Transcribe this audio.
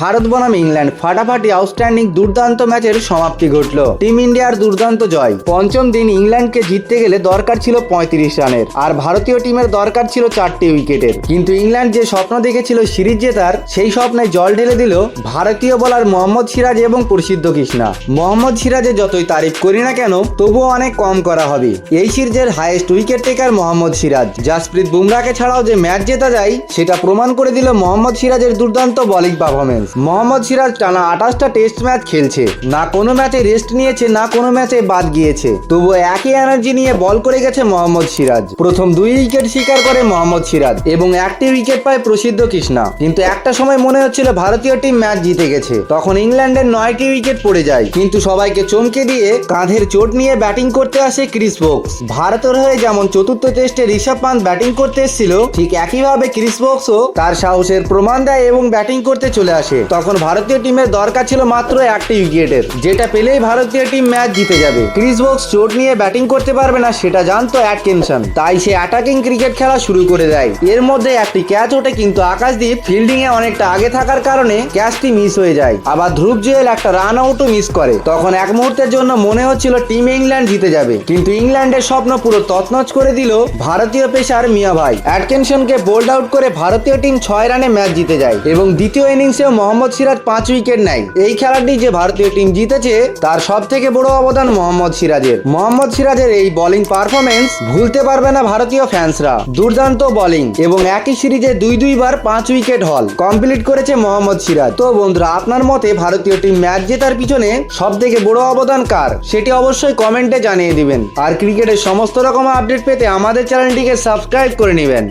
ভারত বনাম ইংল্যান্ড। ফাটাফাটি আউটস্ট্যান্ডিং দুর্দান্ত ম্যাচের সমাপ্তি ঘটল। টিম ইন্ডিয়ার দুর্দান্ত জয়। পঞ্চম দিন ইংল্যান্ডকে জিততে গেলে দরকার ছিল পঁয়ত্রিশ রানের। আর ভারতীয় টিমের দরকার ছিল চারটি উইকেটের। কিন্তু ইংল্যান্ড যে স্বপ্ন দেখেছিল সিরিজ জেতার, সেই স্বপ্নে জল ঢেলে দিল ভারতীয় বলার মোহাম্মদ সিরাজ এবং প্রসিদ্ধ কৃষ্ণা। মোহাম্মদ সিরাজের যতই তারিফ করি না কেন, তবুও অনেক কম করা হবে। এই সিরিজের highest wicket taker Mohammed Siraj. Jasprit বুমরাকে ছাড়াও যে ম্যাচ জেতা যায়, সেটা প্রমাণ করে দিল মোহাম্মদ সিরাজের দুর্দান্ত বোলিং পারফরমেন্স মোহাম্মদ সিরাজ টানা আঠাশটা টেস্ট ম্যাচ খেলছে। না কোনো ম্যাচে রেস্ট নিয়েছে, না কোনো ম্যাচে বাদ গিয়েছে। তবুও একই এনার্জি নিয়ে বল করে গেছে মোহাম্মদ সিরাজ। প্রথম দুই উইকেট শিকার করে মোহাম্মদ সিরাজ এবং একটি উইকেট পায় প্রসিদ্ধ কৃষ্ণা। কিন্তু একটা সময় মনে হচ্ছিল ভারতীয় টিম ম্যাচ জিতে গেছে। তখন ইংল্যান্ডের নয়টি উইকেট পড়ে যায়। কিন্তু সবাইকে চমকে দিয়ে কাঁধের চোট নিয়ে ব্যাটিং করতে আসে ক্রিস বোক্স। ভারতের হয়ে যেমন চতুর্থ টেস্টে ঋষভ পান্ত ব্যাটিং করতে এসেছিল, ঠিক একইভাবে ক্রিস বোক্সও তার সাহসের প্রমাণ দেয় এবং ব্যাটিং করতে চলে আসে। তখন ভারতীয় টিমের দরকার ছিল মাত্র একটি উইকেটের। যেটা পেলেই ভারতীয় টিম ম্যাচ জিতে যাবে। ক্রিস বোক্স চোট নিয়ে ব্যাটিং করতে পারবে না, সেটা জানতো অ্যাটকিনসন। তাই সে অ্যাটাকিং ক্রিকেট খেলা শুরু করে দেয়। এর মধ্যে একটি ক্যাচ ওঠে, কিন্তু আকাশদীপ ফিল্ডিং এ অনেকটা আগে থাকার কারণে ক্যাচটি মিস হয়ে যায়। আবার ধ্রুব জুয়েল একটা রান আউটও মিস করে। তখন এক মুহূর্তের জন্য মনে হচ্ছিল টিম ইংল্যান্ড জিতে যাবে। কিন্তু ইংল্যান্ডের স্বপ্ন পুরো তছনছ করে দিল ভারতীয় পেসার মিয়া ভাই। অ্যাটকিনসনকে বোল্ড আউট করে ভারতীয় টিম ছয় রানে ম্যাচ জিতে যায়। এবং দ্বিতীয় ইনিংসেও মোহাম্মদ সিরাজ পাঁচ উইকেট নেয়। এই খেলাটি যে ভারতীয় টিম জিতেছে, তার সব থেকে বড় অবদান মোহাম্মদ সিরাজের। মোহাম্মদ সিরাজের এই বোলিং পারফরমেন্স ভুলতে পারবে না ভারতীয় ফ্যান্সরা দুর্দান্ত বোলিং এবং একই সিরিজে দুই দুইবার পাঁচ উইকেট হল কমপ্লিট করেছে মোহাম্মদ সিরাজ। তো বন্ধুরা, আপনার মতে ভারতীয় টিম ম্যাচ জেতার পিছনে সব থেকে বড় অবদান কার? সেটি অবশ্যই কমেন্টে জানিয়ে দিবেন। আর ক্রিকেটের সমস্ত রকম আপডেট পেতে আমাদের চ্যানেলটিকে সাবস্ক্রাইব করে নেবেন।